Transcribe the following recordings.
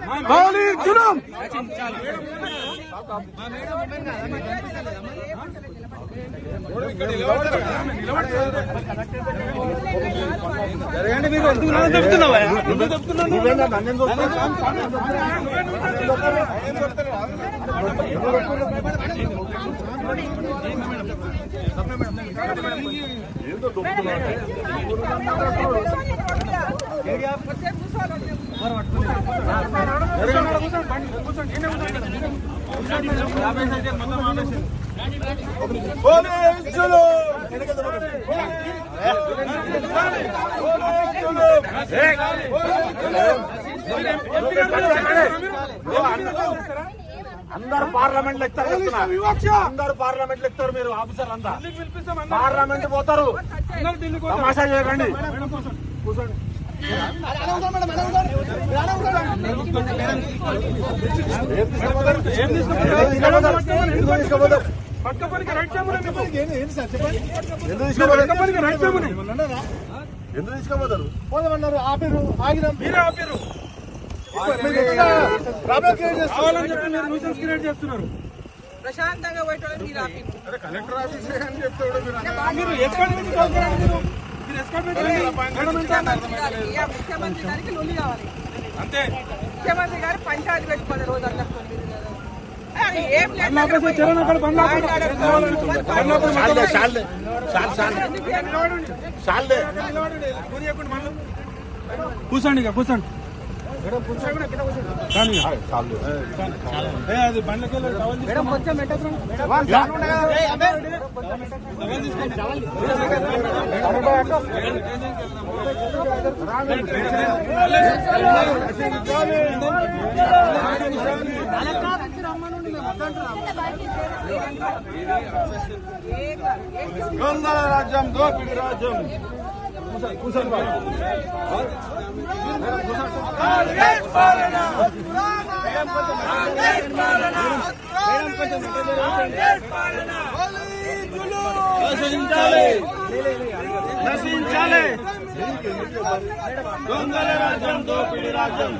నేను ఏమన్నా ఖాళీ జులుం జరగండి మీరు ఎందుకు నన్ను చెప్తున్నావా ఎందుకు చెప్తున్నాను పోలీసులు అందరు పార్లమెంట్ లెక్తారు అందరు పార్లమెంట్ లెక్తారు మీరు ఆఫీసర్ అంతా. పార్లమెంట్ పోతారు. తమాషా చేయకండి. కూర్చోండి. ఏం తీసుకుపోతారు? ఎందుకు తీసుకుపోతారు? ఎందుకు తీసుకుపోతారు? ఎందుకు తీసుకుపోతారు పోదామన్నారు ఆపిరు ఆగినాం మీరే ఆపారు మీరు ఎట్లా ప్రాబ్లం క్రియేట్ చేస్తారు కావాలని చెప్పి మీరు న్యూసెన్స్ క్రియేట్ చేస్తున్నారు ప్రశాంతంగా పోయేటోళ్ళని మీరు కలెక్టర్ ఆఫీస్ అని చెప్తాడు మీరు అక్కడ మీరు ముఖ్యమంత్రి గారికి లొల్లి కావాలి అంతే ముఖ్యమంత్రి గారు పంచాయతీ పెట్టుకున్న రోజు అందరితో అది ఏం లేదు కూర్చోండి కూర్చోండి కానీ ఇక. చాలు ఏ, అది బండ్లకి వెళ్ళి టవల్ తీసుకో. టవల్ తీసుకోండి. దొంగల రాజ్యం దోపిడి రాజ్యం కూర్చోండి బాబు. నశించాలి దొంగల రాజ్యం దోపిడి రాజ్యం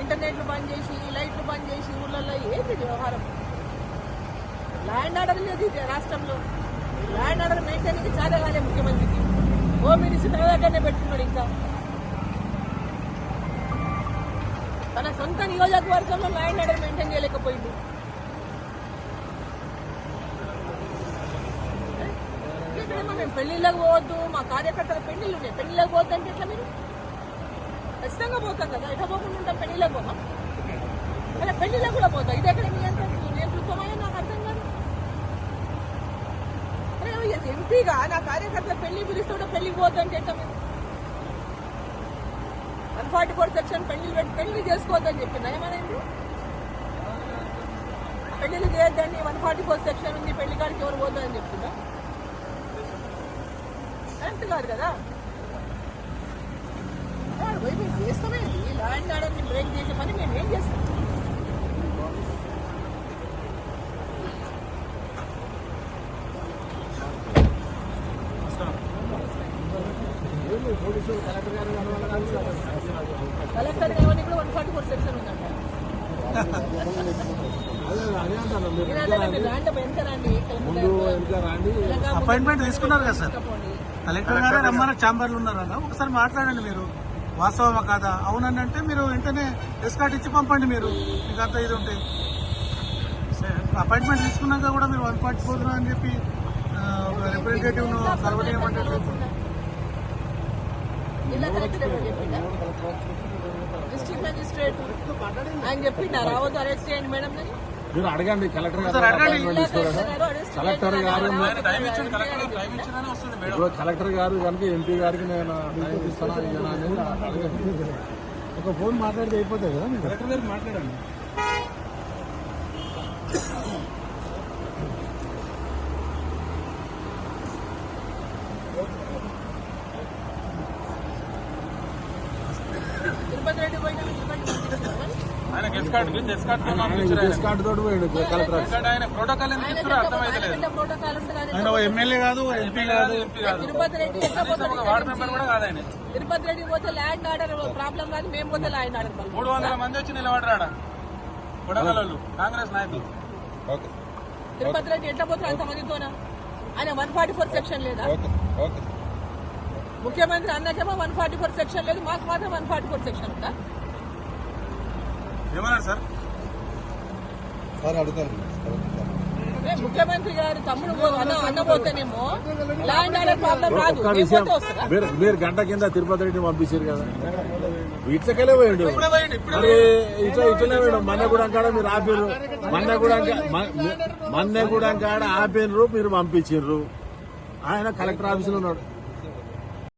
ఇంటర్నెట్లు బంద్ చేసి లైట్లు బంద్ చేసి ఊళ్ళల్లో ఏంటి వ్యవహారం? ల్యాండ్ ఆర్డర్ లేదు ఇది రాష్ట్రంలో. ల్యాండ్ ఆర్డర్ మెయింటైన్ చాలా కాలే ముఖ్యమంత్రికి హోమ్ మినిస్టర్ తన దగ్గరనే పెట్టుకున్నాడు ఇంకా. తన సొంత నియోజకవర్గంలో ల్యాండ్ ఆర్డర్ మెయింటైన్ చేయలేకపోయింది ఇక్కడేమో మేము పెళ్ళిళ్ళకి పోవద్దు మా కార్యకర్తల పెళ్ళిళ్ళు ఉన్నాయి. పెళ్ళిళ్ళకి పోవద్దు అంటే ఎట్లా మీరు? ఖచ్చితంగా పోతాం కదా. ఎట్లా పోకుండా ఉంటాం? పెళ్ళిళ్ళకి పోతాం? అలా పెళ్ళిళ్ళకి కూడా పోతాం. ఇది ఎక్కడ నియంత్రణ అరే ఎంపీగా నా కార్యకర్తల పెళ్ళి పిలిస్తే కూడా పెళ్ళికి పోద్దు ఎట్లా వన్ ఫార్టీ ఫోర్ సెక్షన్ పెళ్ళి పెట్టి పెళ్ళి చేసుకోవద్దని చెప్పిందా ఏమైంది? పెళ్ళి చేయొద్దండి వన్ ఫార్టీ ఫోర్ సెక్షన్ ఉంది పెళ్ళి కాడికి ఎవరు పోద్దని చెప్తుందా కరెక్ట్ కాదు కదా? వాడు పోయి ల్యాండ్ ఆర్డర్ని బ్రేక్ చేసే పని మేము ఏం చేస్తాం? కలెక్టర్ కూడా వన్ ఫార్టీ ఫోర్ సెక్షన్ ఉందంట. అపాయింట్మెంట్ తీసుకున్నారు కదా సార్. కలెక్టర్ గారు రమ్మన్న ఛాంబర్లు ఉన్నారన్న ఒకసారి మాట్లాడండి మీరు. వాస్తవమా కాదా? అవునని అంటే మీరు వెంటనే ఎస్కాట్ ఇచ్చి పంపండి మీరు. మీకు అంత ఇది ఉంటే. అపాయింట్మెంట్ తీసుకున్నాక కూడా మీరు వన్ పాయింట్ ఫోర్ అని చెప్పి రిప్రజెంటేటివ్ కలవలేమంటే జిల్లా కలెక్టర్ చెప్పిండా డిస్ట్రిక్ట్ మేజిస్ట్రేట్ ఆయన చెప్పిండా రావద్దు అరెస్ట్ చేయండి మేడం అని? మీరు అడగండి కలెక్టర్ గారు సార్ అడగండి. జిల్లా కలెక్టర్ గారు గారు ఇప్పుడు కలెక్టర్ గారు కనుక ఎంపీ గారికి నేను టైం ఇస్తానా ఇయ్యనా అనేది అడగండి. ఒక ఫోన్ మాట్లాడితే అయిపోతాయి కదా కలెక్టర్ గారికి మాట్లాడండి. ఎస్కాట్ విత్ ఎస్కాట్తో ఆయన పంపించారు విదేశ్ కార్డు తోటి పోయిండు కలెక్టర్ ఆఫీస్. ఇక్కడ ఆయన ప్రోటోకాల్ ఎందుకు ఇస్తున్నారో అర్థమైతలేదు. ప్రోటోకాల్ ఉంటుంది అది ఆయన ఎమ్మెల్యే కాదు ఎంపీ కాదు ఎంపీ కాదు. తిరుపతి రెడ్డి ఒక వార్డు మెంబర్ కూడా కాదు ఆయన. తిరుపతి రెడ్డి పోతే ల్యాండ్ ఆర్డర్ ప్రాబ్లం కాదు మేము పోతే ల్యాండ్ ఆర్డర్ మూడు వందల మంది వచ్చి నిలబడరాడ? కొడగలలు కాంగ్రెస్ నాయకులు. తిరుపతి రెడ్డి ఎట్లా పోతారు అంతమందితోనా ఆయన వన్ ఫార్టీ ఫోర్ సెక్షన్ లేదా? ముఖ్యమంత్రి అన్నకేమో వన్ ఫార్టీ ఫోర్ సెక్షన్ లేదు మాకు మాత్రం వన్ ఫార్టీ ఫోర్ సెక్షన్ ఉందా? ఏమన్నారు సార్? ఏ, ముఖ్యమంత్రి గారు తమ్ముడు పో- అన్న అన్న పోతేనేమో ల్యాండ్ ఆర్డర్ ప్రాబ్లం రాదు. ఒక్క మేము విషయం పోతే వస్తుందా? మీరు మీరు గంట కింద తిరుపతి రెడ్డిని పంపించారు కదా. ఇట్లకెళ్ళే పోయిండు. ఇట్లా ఇట్లనే పోయిండు. మన్నెగూడెం కాడ మీరు ఆపిర్రు. మన్నెగూడెం మన్నెగూడెం కాడ ఆపినరు మీరు పంపించిండ్రు ఆయన కలెక్టర్ ఆఫీసులో ఉన్నాడు.